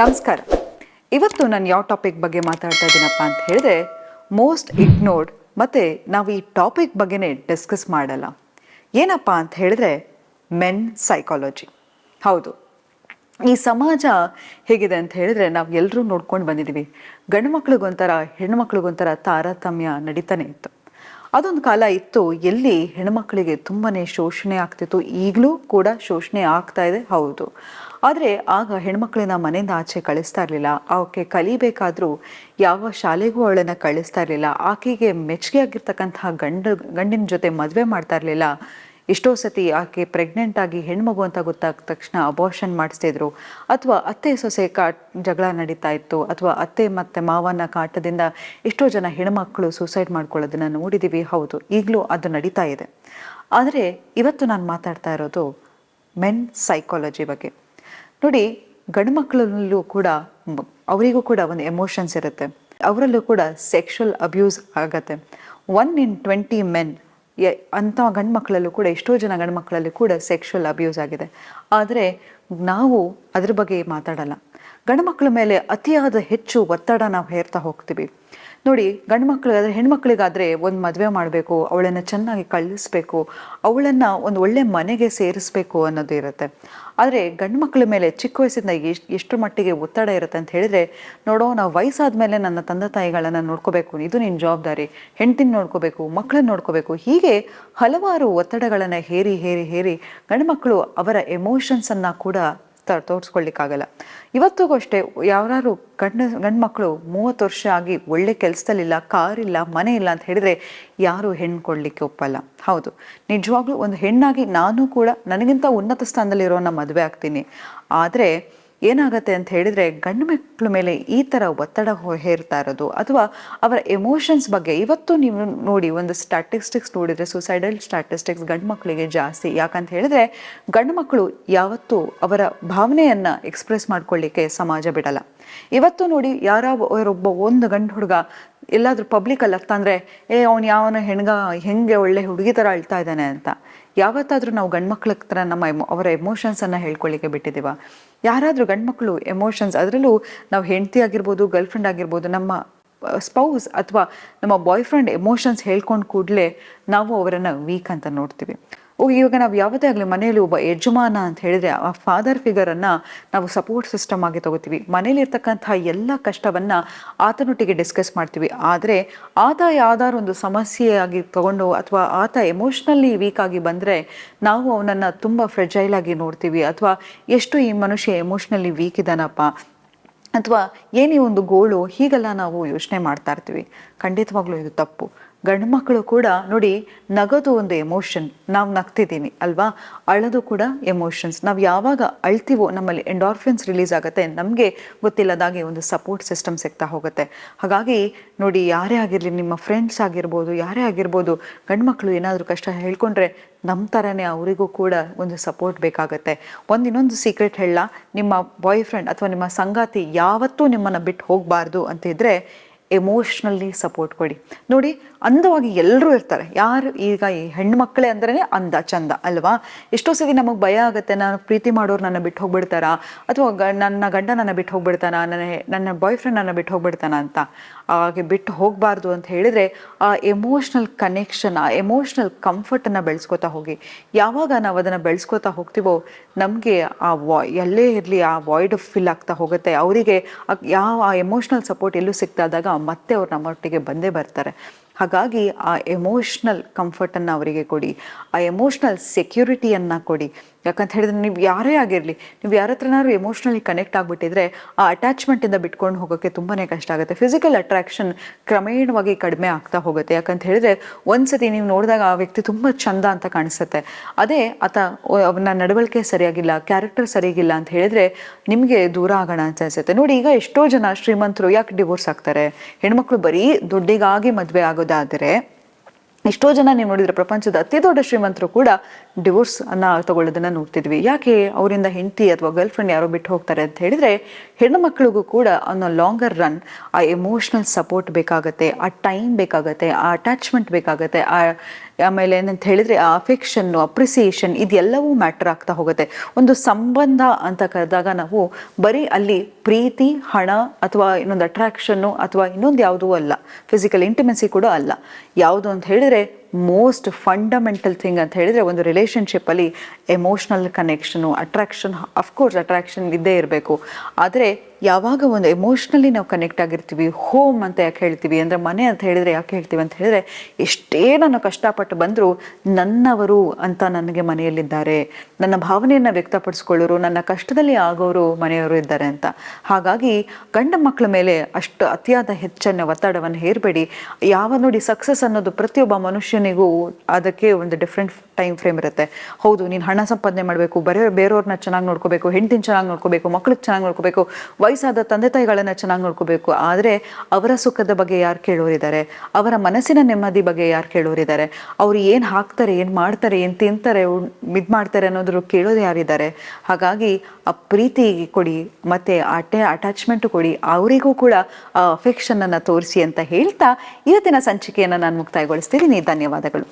ನಮಸ್ಕಾರ. ಇವತ್ತು ನಾನು ಯಾವ ಟಾಪಿಕ್ ಬಗ್ಗೆ ಮಾತಾಡ್ತಾ ಇದ್ದೀನಪ್ಪ ಅಂತ ಹೇಳಿದ್ರೆ ಮೋಸ್ಟ್ ಇಗ್ನೋರ್ಡ್ ಮತ್ತು ನಾವು ಈ ಟಾಪಿಕ್ ಬಗ್ಗೆನೇ ಡಿಸ್ಕಸ್ ಮಾಡಲ್ಲ. ಏನಪ್ಪ ಅಂತ ಹೇಳಿದ್ರೆ ಮೆನ್ ಸೈಕಾಲಜಿ ಹೌದು. ಈ ಸಮಾಜ ಹೇಗಿದೆ ಅಂತ ಹೇಳಿದ್ರೆ, ನಾವು ಎಲ್ಲರೂ ನೋಡ್ಕೊಂಡು ಬಂದಿದ್ದೀವಿ ಗಂಡು ಮಕ್ಳಿಗೊಂಥರ ಹೆಣ್ಮಕ್ಳಿಗೊಂಥರ ತಾರತಮ್ಯ ನಡೀತಾನೆ ಇತ್ತು. ಅದೊಂದು ಕಾಲ ಇತ್ತು, ಎಲ್ಲಿ ಹೆಣ್ಮಕ್ಳಿಗೆ ತುಂಬಾನೇ ಶೋಷಣೆ ಆಗ್ತಿತ್ತು, ಈಗಲೂ ಕೂಡ ಶೋಷಣೆ ಆಗ್ತಾ ಇದೆ, ಹೌದು. ಆದರೆ ಆಗ ಹೆಣ್ಮಕ್ಳನ್ನ ಮನೆಯಿಂದ ಆಚೆ ಕಳಿಸ್ತಾ ಇರಲಿಲ್ಲ ಆಕೆ ಕಲಿಬೇಕಾದ್ರೂ ಯಾವ ಶಾಲೆಗೂ ಅವಳನ್ನ ಕಳಿಸ್ತಾ ಇರಲಿಲ್ಲ, ಆಕೆಗೆ ಮೆಚ್ಚುಗೆ ಆಗಿರ್ತಕ್ಕಂತಹ ಗಂಡ, ಗಂಡಿನ ಜೊತೆ ಮದುವೆ ಮಾಡ್ತಾ ಇರಲಿಲ್ಲ ಎಷ್ಟೋ ಸತಿ ಆಕೆ ಪ್ರೆಗ್ನೆಂಟ್ ಆಗಿ ಹೆಣ್ಮಗು ಅಂತ ಗೊತ್ತಾದ ತಕ್ಷಣ ಅಬಾರ್ಷನ್ ಮಾಡಿಸ್ತಿದ್ರು ಅಥವಾ ಅತ್ತೆ ಸೊಸೆ ಕಾಟ್, ಜಗಳ ನಡೀತಾ ಇತ್ತು. ಅಥವಾ ಅತ್ತೆ ಮತ್ತು ಮಾವನ ಕಾಟದಿಂದ ಎಷ್ಟೋ ಜನ ಹೆಣ್ಮಕ್ಳು ಸೂಸೈಡ್ ಮಾಡ್ಕೊಳ್ಳೋದನ್ನ ನೋಡಿದ್ದೀವಿ ಹೌದು, ಈಗಲೂ ಅದು ನಡೀತಾ ಇದೆ. ಆದರೆ ಇವತ್ತು ನಾನು ಮಾತಾಡ್ತಾ ಇರೋದು ಮೆನ್ ಸೈಕಾಲಜಿ ಬಗ್ಗೆ. ನೋಡಿ, ಗಂಡು ಮಕ್ಕಳಲ್ಲೂ ಕೂಡ ಅವರಿಗೂ ಕೂಡ ಒಂದು ಎಮೋಷನ್ಸ್ ಇರುತ್ತೆ. ಅವರಲ್ಲೂ ಕೂಡ ಸೆಕ್ಷುವಲ್ ಅಬ್ಯೂಸ್ ಆಗತ್ತೆ. ಒನ್ ಇನ್ ಟ್ವೆಂಟಿ ಮೆನ್ ಅಂಥ ಗಂಡು ಮಕ್ಕಳಲ್ಲೂ ಕೂಡ, ಎಷ್ಟೋ ಜನ ಗಂಡು ಮಕ್ಕಳಲ್ಲಿ ಕೂಡ ಸೆಕ್ಷುವಲ್ ಅಬ್ಯೂಸ್ ಆಗಿದೆ. ಆದರೆ ನಾವು ಅದ್ರ ಬಗ್ಗೆ ಮಾತಾಡಲ್ಲ. ಗಂಡು ಮಕ್ಕಳ ಮೇಲೆ ಅತಿಯಾದ ಹೆಚ್ಚು ಒತ್ತಡ ನಾವು ಹೇರ್ತಾ ಹೋಗ್ತೀವಿ. ನೋಡಿ, ಗಂಡು ಮಕ್ಕಳಿಗಾದ್ರೆ, ಹೆಣ್ಮಕ್ಳಿಗಾದ್ರೆ ಒಂದು ಮದುವೆ ಮಾಡಬೇಕು, ಅವಳನ್ನು ಚೆನ್ನಾಗಿ ಕಳಿಸ್ಬೇಕು, ಅವಳನ್ನು ಒಂದು ಒಳ್ಳೆ ಮನೆಗೆ ಸೇರಿಸ್ಬೇಕು ಅನ್ನೋದು ಇರುತ್ತೆ. ಆದರೆ ಗಂಡು ಮಕ್ಕಳ ಮೇಲೆ ಚಿಕ್ಕ ವಯಸ್ಸಿಂದ ಎಷ್ಟು ಎಷ್ಟು ಮಟ್ಟಿಗೆ ಒತ್ತಡ ಇರುತ್ತೆ ಅಂತ ಹೇಳಿದ್ರೆ, ನೋಡೋ, ನಾವು ವಯಸ್ಸಾದ ಮೇಲೆ ನನ್ನ ತಂದೆ ತಾಯಿಗಳನ್ನು ನೋಡ್ಕೋಬೇಕು, ಇದು ನಿನ್ನ ಜವಾಬ್ದಾರಿ, ಹೆಂಡ್ತಿನ ನೋಡ್ಕೋಬೇಕು ಮಕ್ಕಳನ್ನ ನೋಡ್ಕೋಬೇಕು, ಹೀಗೆ ಹಲವಾರು ಒತ್ತಡಗಳನ್ನು ಹೇರಿ ಹೇರಿ ಹೇರಿ ಗಂಡು ಮಕ್ಕಳು ಅವರ ಎಮೋಷನ್ಸನ್ನು ಕೂಡ ತೋರಿಸ್ಕೊಳ್ಳಿಕ್ಕಾಗಲ್ಲ. ಇವತ್ತಿಗೂ ಅಷ್ಟೇ ಯಾರು ಗಂಡ ಗಂಡು ಮಕ್ಕಳು ಮೂವತ್ತು ವರ್ಷ ಆಗಿ ಒಳ್ಳೆ ಕೆಲಸದಲ್ಲಿಲ್ಲ, ಕಾರಿಲ್ಲ, ಮನೆ ಇಲ್ಲ ಅಂತ ಹೇಳಿದ್ರೆ ಯಾರು ಹೆಣ್ಣು ಕೊಡಲಿಕ್ಕೆ ಒಪ್ಪಲ್ಲ. ಹೌದು. ನಿಜವಾಗ್ಲೂ ಒಂದು ಹೆಣ್ಣಾಗಿ ನಾನು ಕೂಡ ನನಗಿಂತ ಉನ್ನತ ಸ್ಥಾನದಲ್ಲಿರೋನ ಮದುವೆ ಆಗ್ತೀನಿ. ಆದರೆ ಏನಾಗತ್ತೆ ಅಂತ ಹೇಳಿದ್ರೆ ಗಂಡು ಮಕ್ಕಳ ಮೇಲೆ ಈ ಥರ ಒತ್ತಡ ಹೇರ್ತಾ ಇರೋದು ಅಥವಾ ಅವರ ಎಮೋಷನ್ಸ್ ಬಗ್ಗೆ. ಇವತ್ತು ನೀವು ನೋಡಿ ಒಂದು ಸ್ಟ್ಯಾಟಿಸ್ಟಿಕ್ಸ್ ನೋಡಿದರೆ ಸುಸೈಡಲ್ ಸ್ಟ್ಯಾಟಿಸ್ಟಿಕ್ಸ್ ಗಂಡು ಮಕ್ಕಳಿಗೆ ಜಾಸ್ತಿ. ಯಾಕಂತ ಹೇಳಿದ್ರೆ ಗಂಡು ಮಕ್ಕಳು ಯಾವತ್ತೂ ಅವರ ಭಾವನೆಯನ್ನು ಎಕ್ಸ್ಪ್ರೆಸ್ ಮಾಡ್ಕೊಳ್ಳಿಕ್ಕೆ ಸಮಾಜ ಬಿಡಲ್ಲ. ಇವತ್ತು ನೋಡಿ ಯಾರೋ ಒಬ್ಬ ಒಂದು ಗಂಡು ಹುಡುಗ ಎಲ್ಲಾದ್ರೂ ಪಬ್ಲಿಕಲ್ಲಿ ಆಗ್ತಾಂದ್ರೆ ಏ, ಅವ್ನು ಯಾವನ ಹೆಣ್ಗ, ಹೆಂಗೆ ಒಳ್ಳೆ ಹುಡುಗಿ ಥರ ಅಳ್ತಾ ಇದ್ದಾನೆ ಅಂತ. ಯಾವತ್ತಾದರೂ ನಾವು ಗಂಡ್ಮಕ್ಳ ಹತ್ರ ನಮ್ಮ ಎಮೋ ಅವರ ಎಮೋಷನ್ಸನ್ನು ಹೇಳ್ಕೊಳ್ಳಿಕ್ಕೆ ಬಿಟ್ಟಿದ್ದೀವ ಯಾರಾದರೂ ಗಂಡ್ಮಕ್ಳು ಎಮೋಷನ್ಸ್ ಅದರಲ್ಲೂ ನಾವು ಹೆಂಡತಿ ಆಗಿರ್ಬೋದು ಗರ್ಲ್ಫ್ರೆಂಡ್ ಆಗಿರ್ಬೋದು, ನಮ್ಮ ಸ್ಪೌಸ್ ಅಥವಾ ನಮ್ಮ ಬಾಯ್ ಫ್ರೆಂಡ್ ಎಮೋಷನ್ಸ್ ಹೇಳ್ಕೊಂಡು ಕೂಡಲೇ ನಾವು ಅವರನ್ನು ವೀಕ್ ಅಂತ ನೋಡ್ತೀವಿ. ಇವಾಗ ನಾವು ಯಾವುದೇ ಆಗಲಿ ಮನೆಯಲ್ಲಿ ಒಬ್ಬ ಯಜಮಾನ ಅಂತ ಹೇಳಿದ್ರೆ ಆ ಫಾದರ್ ಫಿಗರನ್ನು ನಾವು ಸಪೋರ್ಟ್ ಸಿಸ್ಟಮ್ ಆಗಿ ತಗೋತೀವಿ. ಮನೇಲಿರ್ತಕ್ಕಂಥ ಎಲ್ಲ ಕಷ್ಟವನ್ನು ಆತನೊಟ್ಟಿಗೆ ಡಿಸ್ಕಸ್ ಮಾಡ್ತೀವಿ. ಆದರೆ ಆತ ಯಾವ್ದಾದ್ರು ಒಂದು ಸಮಸ್ಯೆಯಾಗಿ ತಗೊಂಡು ಅಥವಾ ಆತ ಎಮೋಷ್ನಲಿ ವೀಕ್ ಆಗಿ ಬಂದರೆ ನಾವು ಅವನನ್ನು ತುಂಬ ಫ್ರೆಜೈಲ್ ಆಗಿ ನೋಡ್ತೀವಿ. ಅಥವಾ ಎಷ್ಟು ಈ ಮನುಷ್ಯ ಎಮೋಷ್ನಲಿ ವೀಕ್ ಇದ್ದಾನಪ್ಪ. ಅಥವಾ ಏನೇ ಒಂದು ಗೋಳು, ಹೀಗೆಲ್ಲ ನಾವು ಯೋಚನೆ ಮಾಡ್ತಾ ಇರ್ತೀವಿ. ಖಂಡಿತವಾಗ್ಲೂ ಇದು ತಪ್ಪು. ಗಂಡು ಮಕ್ಕಳು ಕೂಡ ನೋಡಿ ನಗೋದು ಒಂದು ಎಮೋಷನ್ ನಾವು ನಗ್ತಿದ್ದೀವಿ ಅಲ್ವಾ? ಅಳೋದು ಕೂಡ ಎಮೋಷನ್ಸ್ ನಾವು ಯಾವಾಗ ಅಳ್ತೀವೋ, ನಮ್ಮಲ್ಲಿ ಎಂಡಾರ್ಫಿನ್ಸ್ ರಿಲೀಸ್ ಆಗುತ್ತೆ. ನಮಗೆ ಗೊತ್ತಿಲ್ಲದಾಗಿ ಒಂದು ಸಪೋರ್ಟ್ ಸಿಸ್ಟಮ್ ಸಿಗ್ತಾ ಹೋಗುತ್ತೆ. ಹಾಗಾಗಿ ನೋಡಿ, ಯಾರೇ ಆಗಿರಲಿ, ನಿಮ್ಮ ಫ್ರೆಂಡ್ಸ್ ಆಗಿರ್ಬೋದು, ಯಾರೇ ಆಗಿರ್ಬೋದು, ಗಂಡು ಮಕ್ಕಳು ಏನಾದರೂ ಕಷ್ಟ ಹೇಳ್ಕೊಂಡ್ರೆ ನಮ್ಮ ಥರನೇ ಅವರಿಗೂ ಕೂಡ ಒಂದು ಸಪೋರ್ಟ್ ಬೇಕಾಗುತ್ತೆ. ಒಂದು ಇನ್ನೊಂದು ಸೀಕ್ರೆಟ್ ಹೇಳ ನಿಮ್ಮ ಬಾಯ್ ಫ್ರೆಂಡ್ ಅಥವಾ ನಿಮ್ಮ ಸಂಗಾತಿ ಯಾವತ್ತೂ ನಿಮ್ಮನ್ನು ಬಿಟ್ಟು ಹೋಗಬಾರ್ದು ಅಂತ ಎಮೋಷ್ನಲಿ ಸಪೋರ್ಟ್ ಕೊಡಿ. ನೋಡಿ, ಅಂದವಾಗಿ ಎಲ್ಲರೂ ಇರ್ತಾರೆ. ಯಾರು ಈಗ ಈ ಅಂದ್ರೇ ಅಂದ್ರೆ ಅಂದ, ಚಂದ, ಅಲ್ವಾ? ಎಷ್ಟೋ ಸತಿ ನಮಗೆ ಭಯ ಆಗುತ್ತೆ. ನಾನು ಪ್ರೀತಿ ಮಾಡೋರು ನನ್ನ ಬಿಟ್ಟು ಹೋಗ್ಬಿಡ್ತಾರಾ? ಅಥವಾ ಗ, ನನ್ನ ಗಂಡ ನನ್ನ ಬಿಟ್ಟು ಹೋಗ್ಬಿಡ್ತಾನ? ನನ್ನ ನನ್ನ ಬಾಯ್ ಫ್ರೆಂಡ್ ನನ್ನ ಬಿಟ್ಟು ಹೋಗ್ಬಿಡ್ತಾನ ಅಂತ ಹಾಗೆ ಬಿಟ್ಟು ಹೋಗಬಾರ್ದು ಅಂತ ಹೇಳಿದರೆ ಆ ಎಮೋಷ್ನಲ್ ಕನೆಕ್ಷನ್ ಆ ಎಮೋಷ್ನಲ್ ಕಂಫರ್ಟನ್ನು ಬೆಳೆಸ್ಕೊತಾ ಹೋಗಿ. ಯಾವಾಗ ನಾವು ಅದನ್ನು ಬೆಳೆಸ್ಕೊತಾ ಹೋಗ್ತೀವೋ, ನಮಗೆ ಆ ವಾಯ್ ಎಲ್ಲೇ ಇರಲಿ ಆ ವಾಯ್ಡ್ ಫಿಲ್ ಆಗ್ತಾ ಹೋಗುತ್ತೆ. ಅವರಿಗೆ ಯಾವ, ಆ ಎಮೋಷ್ನಲ್ ಸಪೋರ್ಟ್ ಎಲ್ಲೂ ಸಿಗ್ತಾದಾಗ ಮತ್ತೆ ಅವ್ರು ನಮ್ಮೊಟ್ಟಿಗೆ ಬಂದೇ ಬರ್ತಾರೆ. ಹಾಗಾಗಿ ಆ ಎಮೋಷ್ನಲ್ ಕಂಫರ್ಟನ್ನು ಅವರಿಗೆ ಕೊಡಿ, ಆ ಎಮೋಷ್ನಲ್ ಸೆಕ್ಯೂರಿಟಿಯನ್ನು ಕೊಡಿ. ಯಾಕಂತ ಹೇಳಿದ್ರೆ ನೀವು ಯಾರೇ ಆಗಿರಲಿ, ನೀವು ಯಾರ ಹತ್ರನಾದ್ರು ಎಮೋಷ್ನಲಿ ಕನೆಕ್ಟ್ ಆಗಿಬಿಟ್ಟಿದ್ರೆ ಆ ಅಟ್ಯಾಚ್ಮೆಂಟಿಂದ ಬಿಟ್ಕೊಂಡು ಹೋಗೋಕ್ಕೆ ತುಂಬಾ ಕಷ್ಟ ಆಗುತ್ತೆ. ಫಿಸಿಕಲ್ ಅಟ್ರಾಕ್ಷನ್ ಕ್ರಮೇಣವಾಗಿ ಕಡಿಮೆ ಆಗ್ತಾ ಹೋಗುತ್ತೆ. ಯಾಕಂತ ಹೇಳಿದ್ರೆ ಒಂದ್ಸತಿ ನೀವು ನೋಡಿದಾಗ ಆ ವ್ಯಕ್ತಿ ತುಂಬ ಚಂದ ಅಂತ ಕಾಣಿಸುತ್ತೆ. ಅದೇ ಆತ ಅವನ ನಡವಳಿಕೆ ಸರಿಯಾಗಿಲ್ಲ ಕ್ಯಾರೆಕ್ಟರ್ ಸರಿಯಾಗಿಲ್ಲ ಅಂತ ಹೇಳಿದ್ರೆ ನಿಮಗೆ ದೂರ ಆಗೋಣ ಅಂತ ಅನಿಸುತ್ತೆ. ನೋಡಿ, ಈಗ ಎಷ್ಟೋ ಜನ ಶ್ರೀಮಂತರು ಯಾಕೆ ಡಿವೋರ್ಸ್ ಆಗ್ತಾರೆ? ಹೆಣ್ಮಕ್ಳು ಬರೀ ದುಡ್ಡಿಗಾಗಿ ಮದುವೆ ಆಗೋದಾದರೆ ಎಷ್ಟೋ ಜನ ನೀವು ನೋಡಿದ್ರೆ ಪ್ರಪಂಚದ ಅತಿ ದೊಡ್ಡ ಶ್ರೀಮಂತರು ಕೂಡ ಡಿವೋರ್ಸ್ ಅನ್ನ ತಗೊಳ್ಳೋದನ್ನ ನೋಡ್ತಿದ್ವಿ. ಯಾಕೆ ಅವರಿಂದ ಹೆಂಡತಿ ಅಥವಾ ಗರ್ಲ್ ಫ್ರೆಂಡ್ ಯಾರೋ ಬಿಟ್ಟು ಹೋಗ್ತಾರೆ ಅಂತ ಹೇಳಿದ್ರೆ ಹೆಣ್ಣು ಮಕ್ಕಳಿಗೂ ಕೂಡ ಅನ್ನೋ ಲಾಂಗರ್ ರನ್ ಆ ಎಮೋಷ್ನಲ್ ಸಪೋರ್ಟ್ ಬೇಕಾಗತ್ತೆ, ಆ ಟೈಮ್ ಬೇಕಾಗತ್ತೆ, ಆ ಅಟ್ಯಾಚ್ಮೆಂಟ್ ಬೇಕಾಗತ್ತೆ, ಆ ಆಮೇಲೆ ಏನಂತ ಹೇಳಿದ್ರೆ ಆ ಅಫೆಕ್ಷನ್ನು ಅಪ್ರಿಸಿಯೇಷನ್ ಇದೆಲ್ಲವೂ ಮ್ಯಾಟರ್ ಆಗ್ತಾ ಹೋಗುತ್ತೆ. ಒಂದು ಸಂಬಂಧ ಅಂತ ಕರೆದಾಗ ನಾವು ಬರೀ ಅಲ್ಲಿ ಪ್ರೀತಿ, ಹಣ ಅಥವಾ ಇನ್ನೊಂದು ಅಟ್ರಾಕ್ಷನ್ನು ಅಥವಾ ಇನ್ನೊಂದು ಯಾವುದೂ ಅಲ್ಲ. ಫಿಸಿಕಲ್ ಇಂಟಿಮೆನ್ಸಿ ಕೂಡ ಅಲ್ಲ. ಯಾವುದು ಅಂತ ಹೇಳಿದ್ರೆ ಮೋಸ್ಟ್ ಫಂಡಮೆಂಟಲ್ ಥಿಂಗ್ ಅಂತ ಹೇಳಿದರೆ ಒಂದು ರಿಲೇಷನ್ಶಿಪ್ಪಲ್ಲಿ emotional connection attraction of course attraction ಇದ್ದೇ ಇರಬೇಕು. ಆದರೆ ಯಾವಾಗ ಒಂದು ಎಮೋಷ್ನಲಿ ನಾವು ಕನೆಕ್ಟ್ ಆಗಿರ್ತೀವಿ ಹೋಮ್ ಅಂತ ಯಾಕೆ ಹೇಳ್ತೀವಿ, ಅಂದರೆ ಮನೆ ಅಂತ ಹೇಳಿದರೆ ಯಾಕೆ ಹೇಳ್ತೀವಿ ಅಂತ ಹೇಳಿದರೆ ಎಷ್ಟೇ ನಾನು ಕಷ್ಟಪಟ್ಟು ಬಂದರೂ ನನ್ನವರು ಅಂತ ನನಗೆ ಮನೆಯಲ್ಲಿದ್ದಾರೆ. ನನ್ನ ಭಾವನೆಯನ್ನು ವ್ಯಕ್ತಪಡಿಸ್ಕೊಳ್ಳೋರು, ನನ್ನ ಕಷ್ಟದಲ್ಲಿ ಆಗೋರು ಮನೆಯವರು ಇದ್ದಾರೆ ಅಂತ. ಹಾಗಾಗಿ ಗಂಡ ಮಕ್ಕಳ ಮೇಲೆ ಅಷ್ಟು ಅತಿಯಾದ ಹೆಚ್ಚನ್ನ ಒತ್ತಡವನ್ನು ಹೇರಬೇಡಿ. ಯಾವ ನೋಡಿ ಸಕ್ಸಸ್ ಅನ್ನೋದು ಪ್ರತಿಯೊಬ್ಬ ಮನುಷ್ಯನಿಗೂ ಅದಕ್ಕೆ ಒಂದು ಡಿಫ್ರೆಂಟ್ ಟೈಮ್ ಫ್ರೇಮ್ ಇರುತ್ತೆ. ಹೌದು, ನೀನು ಹಣ ಸಂಪಾದನೆ ಮಾಡಬೇಕು, ಬರೇ, ಬೇರೆಯವ್ರನ್ನ ಚೆನ್ನಾಗಿ ನೋಡ್ಕೋಬೇಕು, ಹೆಂಡತಿನ ಚೆನ್ನಾಗಿ ನೋಡ್ಕೋಬೇಕು, ಮಕ್ಳಿಗೆ ಚೆನ್ನಾಗಿ ನೋಡ್ಕೋಬೇಕು, ವಯಸ್ಸಾದ ತಂದೆ ತಾಯಿಗಳನ್ನ ಚೆನ್ನಾಗಿ ನೋಡ್ಕೋಬೇಕು. ಆದರೆ ಅವರ ಸುಖದ ಬಗ್ಗೆ ಯಾರು ಕೇಳೋರಿದ್ದಾರೆ? ಅವರ ಮನಸ್ಸಿನ ನೆಮ್ಮದಿ ಬಗ್ಗೆ ಯಾರು ಕೇಳೋರಿದ್ದಾರೆ? ಅವರು ಏನು ಹಾಕ್ತಾರೆ, ಏನು ಮಾಡ್ತಾರೆ, ಏನು ತಿಂತಾರೆ ಇದು ಮಾಡ್ತಾರೆ ಅನ್ನೋದ್ರ ಕೇಳೋದು ಯಾರಿದ್ದಾರೆ? ಹಾಗಾಗಿ ಆ ಪ್ರೀತಿ ಕೊಡಿ, ಮತ್ತು ಅಟೆ ಅಟ್ಯಾಚ್ಮೆಂಟು ಕೊಡಿ. ಅವರಿಗೂ ಕೂಡ ಅಫೆಕ್ಷನನ್ನು ತೋರಿಸಿ ಅಂತ ಹೇಳ್ತಾ, ಇವತ್ತಿನ ಸಂಚಿಕೆಯನ್ನು ನಾನು ಮುಕ್ತಾಯಗೊಳಿಸ್ತೀನಿ. ಧನ್ಯವಾದಗಳು.